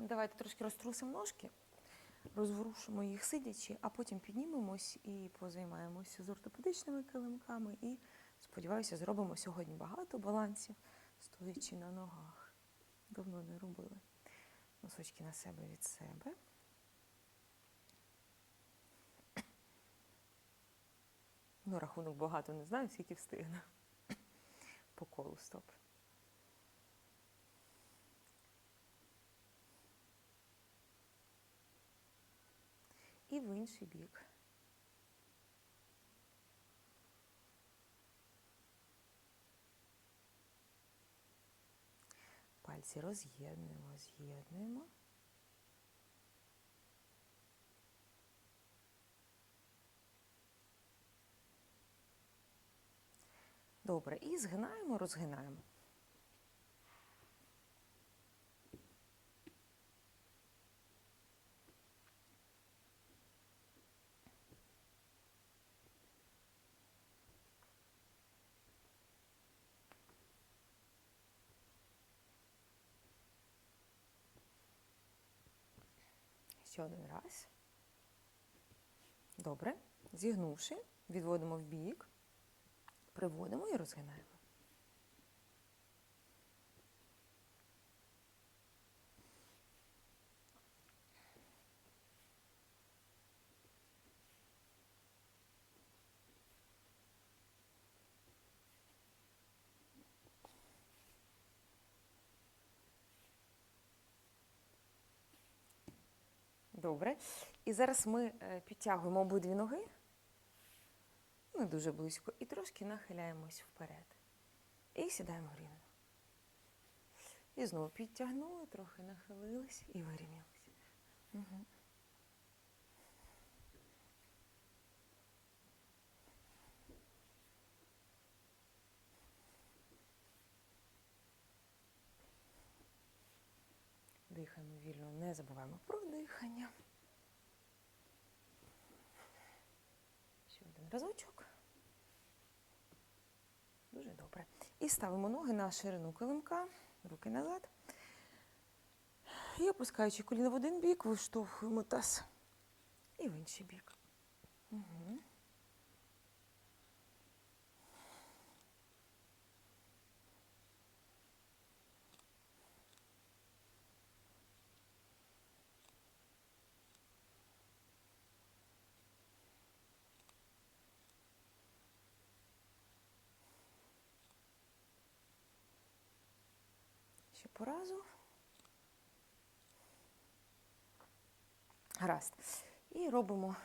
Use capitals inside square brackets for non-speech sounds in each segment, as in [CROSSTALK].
Давайте трошки розтрусимо ножки, розворушимо їх сидячи, а потім піднімемось і позаймаємося з ортопедичними килимками. І, сподіваюся, зробимо сьогодні багато балансів, стоячи на ногах. Давно не робили. Носочки на себе від себе. Ну, рахунок багато не знаю, скільки встигну. По колу стоп. І в інший бік. Пальці роз'єднуємо, з'єднуємо. Добре, і згинаємо, розгинаємо. Ще один раз. Добре. Зігнувши, відводимо в бік, приводимо і розгинаємо. Добре. І зараз ми е, підтягуємо обидві ноги, не дуже близько, і трошки нахиляємось вперед. І сідаємо рівно. І знову підтягнули, трохи нахилились і вирівнялись. Угу. Не забуваємо про дихання. Ще один разочок. Дуже добре. І ставимо ноги на ширину килимка, руки назад. І опускаючи коліна в один бік, виштовхуємо таз. І в інший бік. Угу. Ще по разу. Гаразд. І робимо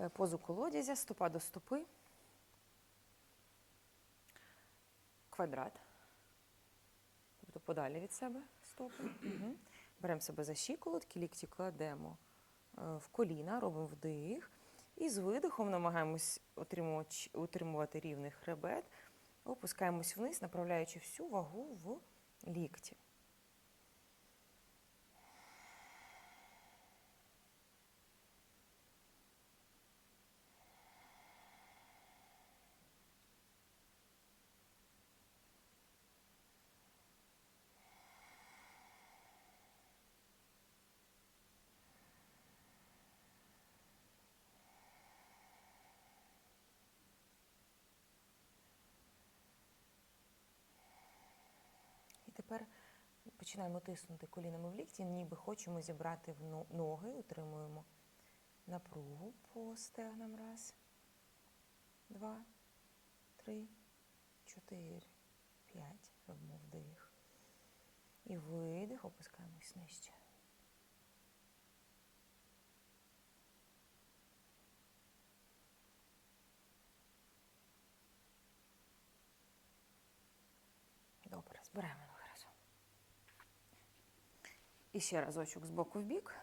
е, позу колодязя, стопа до стопи. Квадрат. Тобто подалі від себе стопи. Угу. Беремо себе за щиколотки, лікті кладемо е, в коліна, робимо вдих. І з видихом намагаємось утримувати рівний хребет. Опускаємось вниз, направляючи всю вагу в лікті. І тепер починаємо тиснути колінами в лікті, ніби хочемо зібрати в ноги, утримуємо напругу по стегнам. Раз, два, три, чотири, п'ять. Робимо вдих. І видих, опускаємось нижче. Добре, разом. І ще разочок з боку в бік.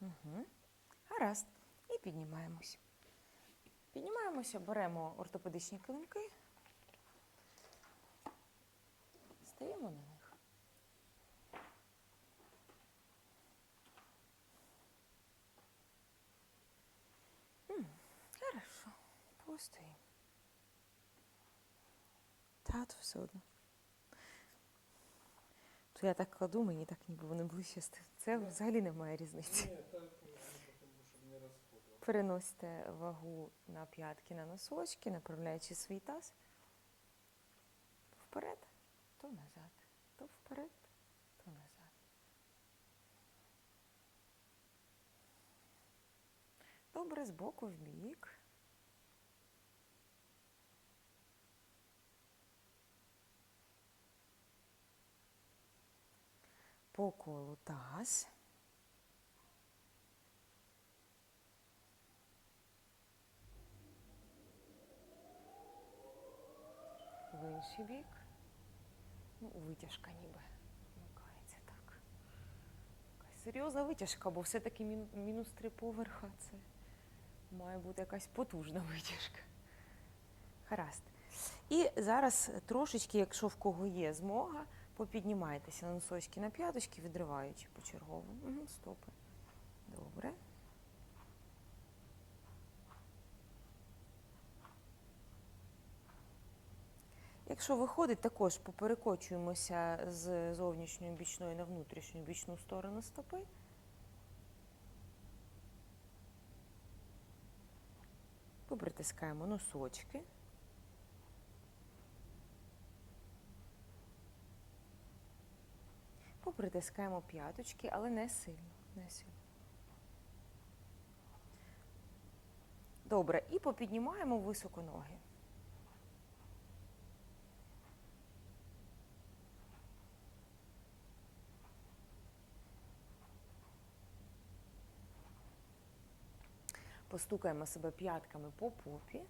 Угу. Гаразд. І піднімаємось. Піднімаємося, беремо ортопедичні килимки. Стаємо на них. постоїмо. Та, то все одно. То я так кладу, мені так ніби вони ближче. Це взагалі немає різниці. Переносите вагу на п'ятки на носочки, направляючи свій таз. Вперед, то назад, то вперед, то назад. Добре, збоку в бік. По колу таз. в інший бік. Ну, витяжка ніби вмикається так. Якась серйозна витяжка, бо все-таки мінус три поверха це має бути якась потужна витяжка. Гаразд. І зараз трошечки, якщо в кого є змога, попіднімайтеся на носочки на п'яточки, відриваючи почергово. Угу, стопи. Добре. Якщо виходить, також поперекочуємося з зовнішньої бічної на внутрішню бічну сторону стопи. Попритискаємо носочки. Попритискаємо п'яточки, але не сильно. Не сильно. Добре, і попіднімаємо високо ноги. Постукаємо себе п'ятками по попі.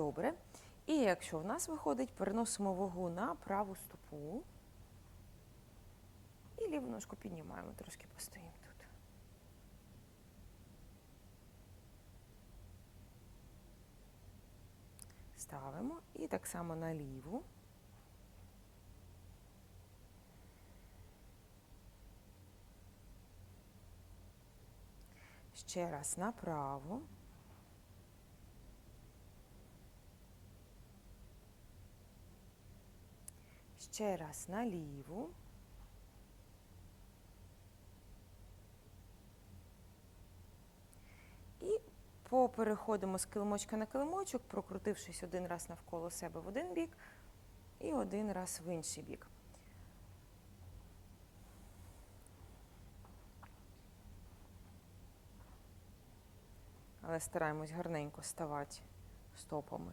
Добре. І якщо в нас виходить, переносимо вагу на праву стопу. І ліву ножку піднімаємо, трошки постоїмо тут. Ставимо і так само на ліву. Ще раз направо. Ще раз наліву. І попереходимо з килимочка на килимочок, прокрутившись один раз навколо себе в один бік і один раз в інший бік. Але стараємось гарненько ставати стопами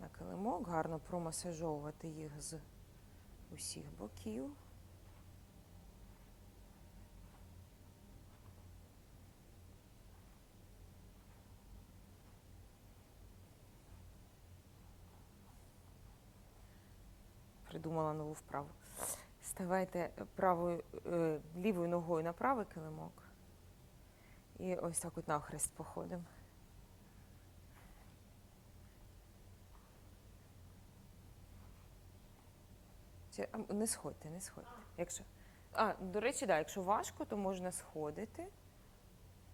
на килимок, гарно промасажовувати їх з усіх боків. Придумала нову вправу. Ставайте правою, е, лівою ногою на правий килимок. І ось так от навхрест походимо. Чи, а, не сходьте, не сходьте. Якщо, а, до речі, да, якщо важко, то можна сходити.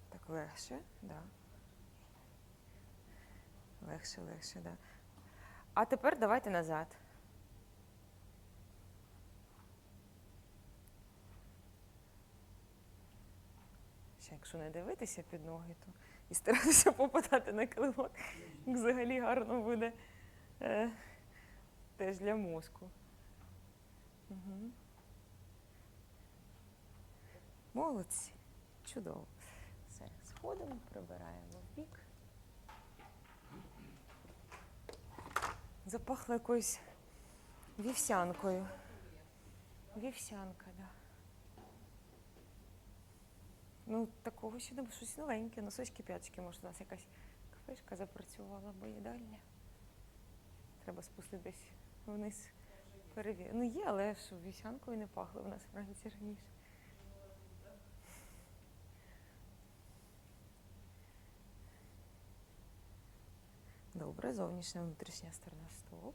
Так легше, да. Легше, легше, да. А тепер давайте назад. Ще якщо не дивитися під ноги, то і старатися попадати на килимок, взагалі гарно буде е, теж для мозку. Угу. Молодці. Чудово. Все, сходимо, прибираємо в бік. Запахло якоюсь вівсянкою. Вівсянка. Да. Ну, такого ще не було, щось новеньке, носочки, п'яточки, може, у нас якась кафешка запрацювала, бо їдальня. Треба спуститись вниз. Перевір. Ну є, але ж вівсянкою не пахло в нас вранці раніше. Добре, зовнішня внутрішня сторона стоп.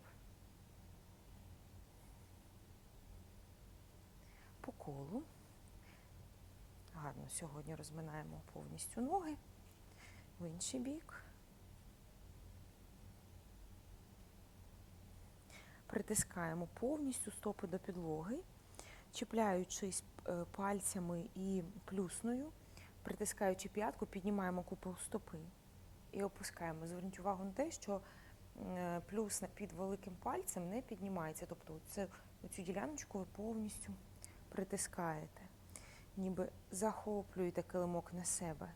по колу. Гарно сьогодні розминаємо повністю ноги в інший бік. Притискаємо повністю стопи до підлоги, чіпляючись е, пальцями і плюсною, притискаючи п'ятку, піднімаємо купол стопи і опускаємо. Зверніть увагу на те, що е, плюсна під великим пальцем не піднімається. Тобто це, цю діляночку ви повністю притискаєте, ніби захоплюєте килимок на себе.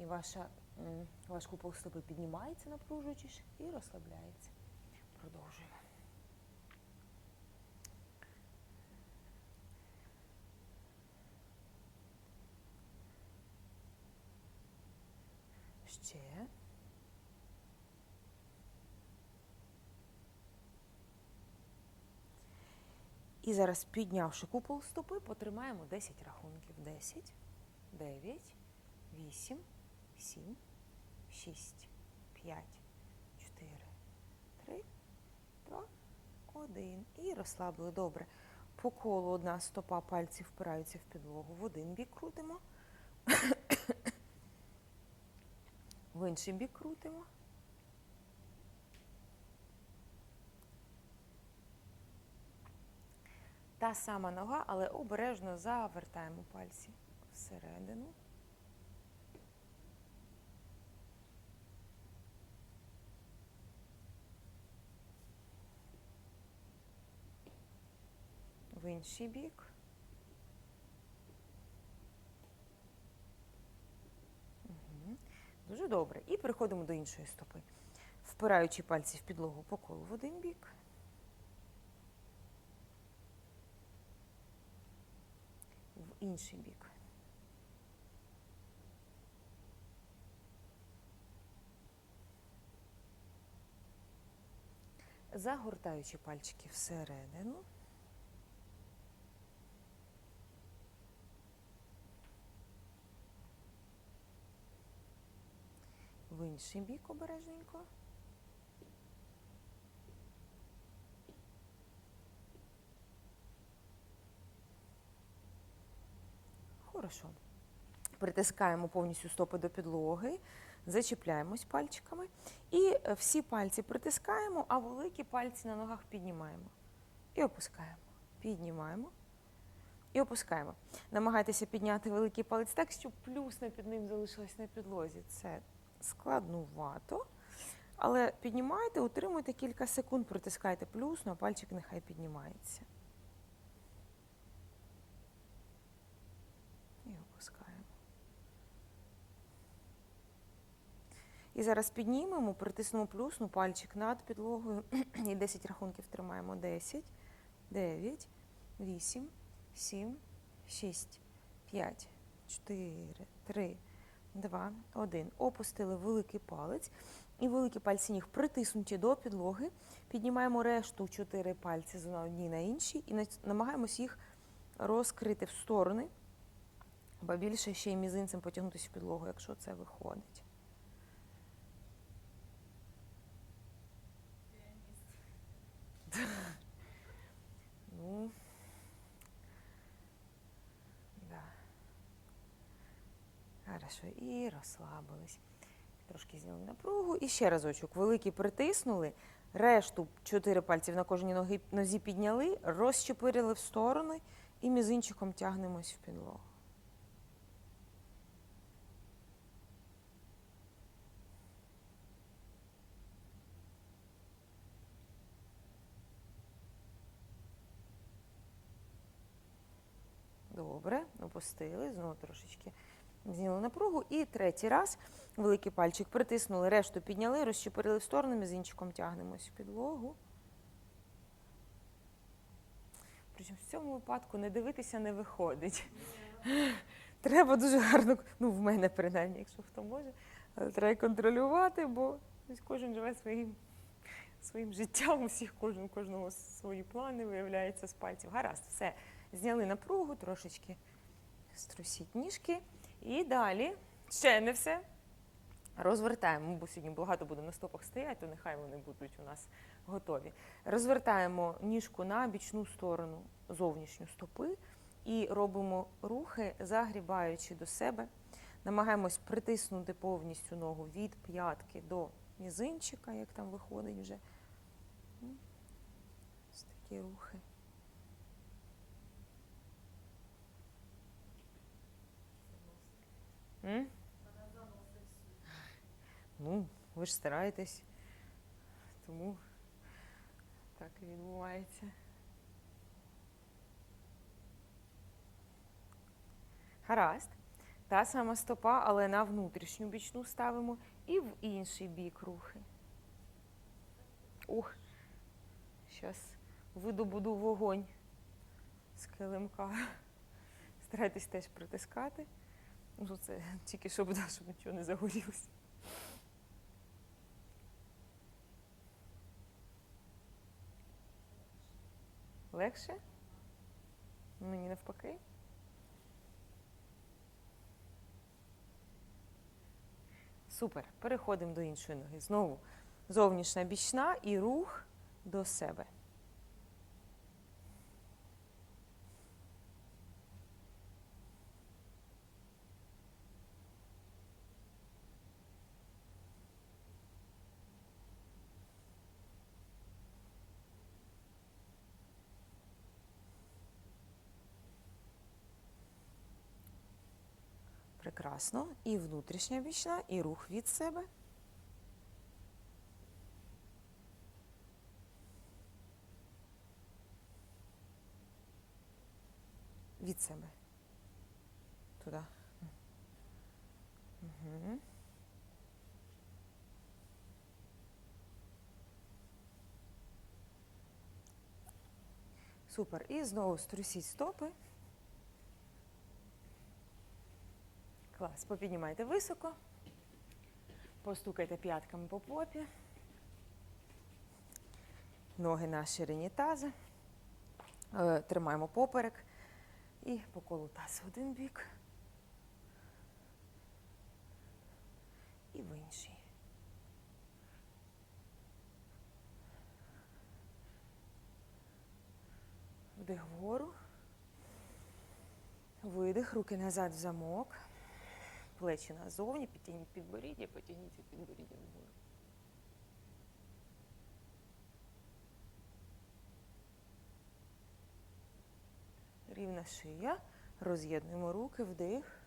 І ваша, ваш купол стопи піднімається, напружуючись, і розслабляється. Продовжуємо. Ще. І зараз, піднявши купол стопи, потримаємо 10 рахунків. 10, 9, 8, 7, 6, 5, 4, 3, 2, 1. І розслабили. Добре. По колу одна стопа пальці впираються в підлогу. В один бік крутимо. В інший бік крутимо. Та сама нога, але обережно завертаємо пальці всередину. В інший бік. Дуже добре. І переходимо до іншої стопи. Впираючи пальці в підлогу по колу в один бік. В інший бік. Загортаючи пальчики всередину. В інший бік обережненько. Хорошо. Притискаємо повністю стопи до підлоги, зачіпляємось пальчиками. І е, всі пальці притискаємо, а великі пальці на ногах піднімаємо. І опускаємо. Піднімаємо. І опускаємо. Намагайтеся підняти великий палець так, щоб плюсна під ним залишилась на підлозі. Це складнувато. Але піднімайте, утримуйте кілька секунд, притискайте плюсно, а пальчик нехай піднімається. І опускаємо. І зараз піднімемо, притиснемо плюсну пальчик над підлогою. [CLEARS THROAT] І 10 рахунків тримаємо. 10, 9, 8, 7, 6, 5, 4, 3, 2, 1. Опустили великий палець. І великі пальці ніг притиснуті до підлоги. Піднімаємо решту 4 пальці з одній на іншій і намагаємось їх розкрити в сторони, або більше ще й мізинцем потягнутися в підлогу, якщо це виходить. [LAUGHS] Ну, да. Хорошо, і розслабились. Трошки зняли напругу. І ще разочок. Великий притиснули. Решту чотири пальців на кожній ноги, нозі підняли, розчепирили в сторони і мізинчиком тягнемось в підлогу. Добре, опустили, знову трошечки зняли напругу. І третій раз великий пальчик притиснули, решту підняли, розчепирили в сторону, мізинчиком тягнемось в підлогу. Причому в цьому випадку не дивитися не виходить. [LAUGHS] Треба дуже гарно, ну в мене принаймні, якщо хто може, але треба контролювати, бо кожен живе своїм, своїм життям, у всіх кожен, кожного свої плани виявляється з пальців. Гаразд, все. Зняли напругу, трошечки струсіть ніжки. І далі ще не все. Розвертаємо, бо сьогодні багато буде на стопах стояти, то нехай вони будуть у нас готові. Розвертаємо ніжку на бічну сторону зовнішню стопи, І робимо рухи, загрібаючи до себе. Намагаємось притиснути повністю ногу від п'ятки до мізинчика, як там виходить вже. Ось такі рухи. М? Ну, ви ж стараєтесь, тому так і відбувається. Гаразд. Та сама стопа, але на внутрішню бічну ставимо і в інший бік рухи. Ух, зараз видобуду вогонь з килимка. Старайтесь теж притискати. Ну, це тільки щоб, да, щоб нічого не загорілося. Легше? Мені навпаки. Супер. Переходимо до іншої ноги. Знову зовнішня бічна і рух до себе. Прекрасно. І внутрішня бічна, і рух від себе. Від себе. Туди. Угу. Супер. І знову струсіть стопи. Клас. Попіднімайте високо. Постукайте п'ятками по попі. Ноги на ширині таза. Е, Тримаємо поперек. І по колу таз в один бік. І в інший. Вдих вгору. Видих, руки назад в замок. Плечі назовні, підтягніть підборіддя, потягніться підборіддя вгору. Рівна шия. Роз'єднуємо руки, вдих.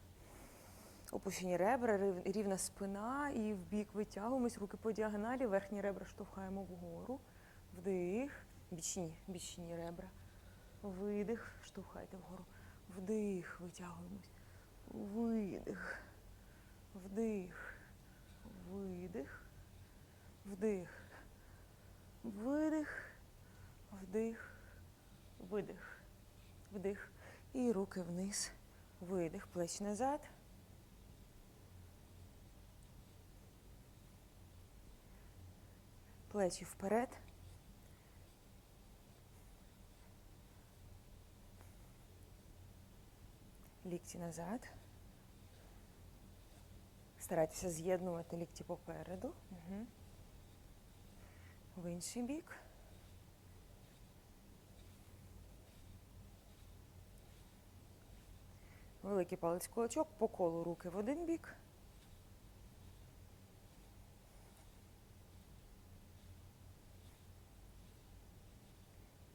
Опущені ребра, рівна спина і в бік витягуємось, руки по діагоналі, верхні ребра штовхаємо вгору. Вдих. Бічні, бічні ребра. Видих, штовхайте вгору. Вдих, витягуємось. Видих. Вдих. Видих. Вдих. Видих. Вдих. Видих. Вдих. І руки вниз. Видих. Плечі назад. Плечі вперед. Лікті назад. Старайтеся з'єднувати лікті попереду. Угу. В інший бік. Великий палець кулачок, по колу руки в один бік.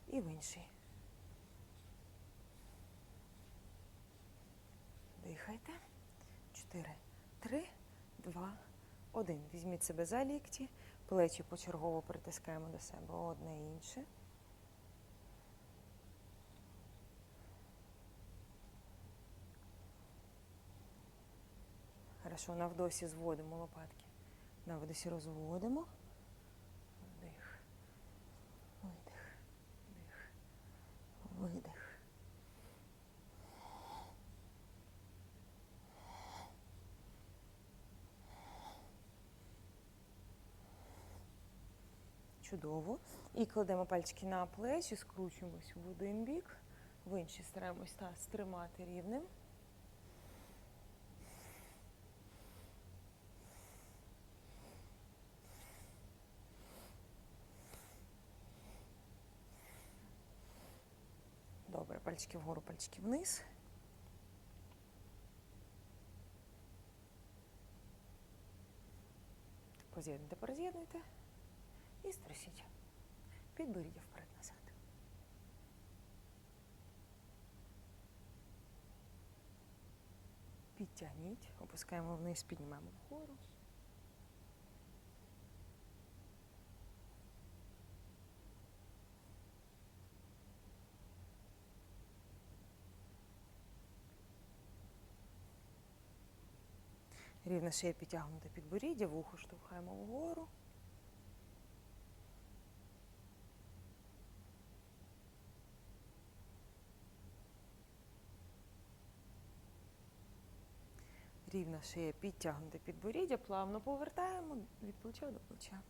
І в інший. Дихайте. Чотири, три, два, один. Візьміть себе за лікті, плечі почергово притискаємо до себе одне інше. Хорошо, на вдосі зводимо лопатки. На вдосі розводимо. Вдих. Видих. Вдих. Видих. Чудово. І кладемо пальчики на плечі, скручуємось в один бік, в інший стараємось таз тримати рівним. Добре. Пальчики вгору, пальчики вниз. Поз'єднуйте, пороз'єднуйте і струсіть. Підборіддя вперед-назад. Підтягніть, опускаємо вниз, піднімаємо вгору. Рівна шия підтягнута підборіддя, вухо штовхаємо вгору. Рівна шия підтягнути підборіддя, плавно повертаємо від плеча до плеча.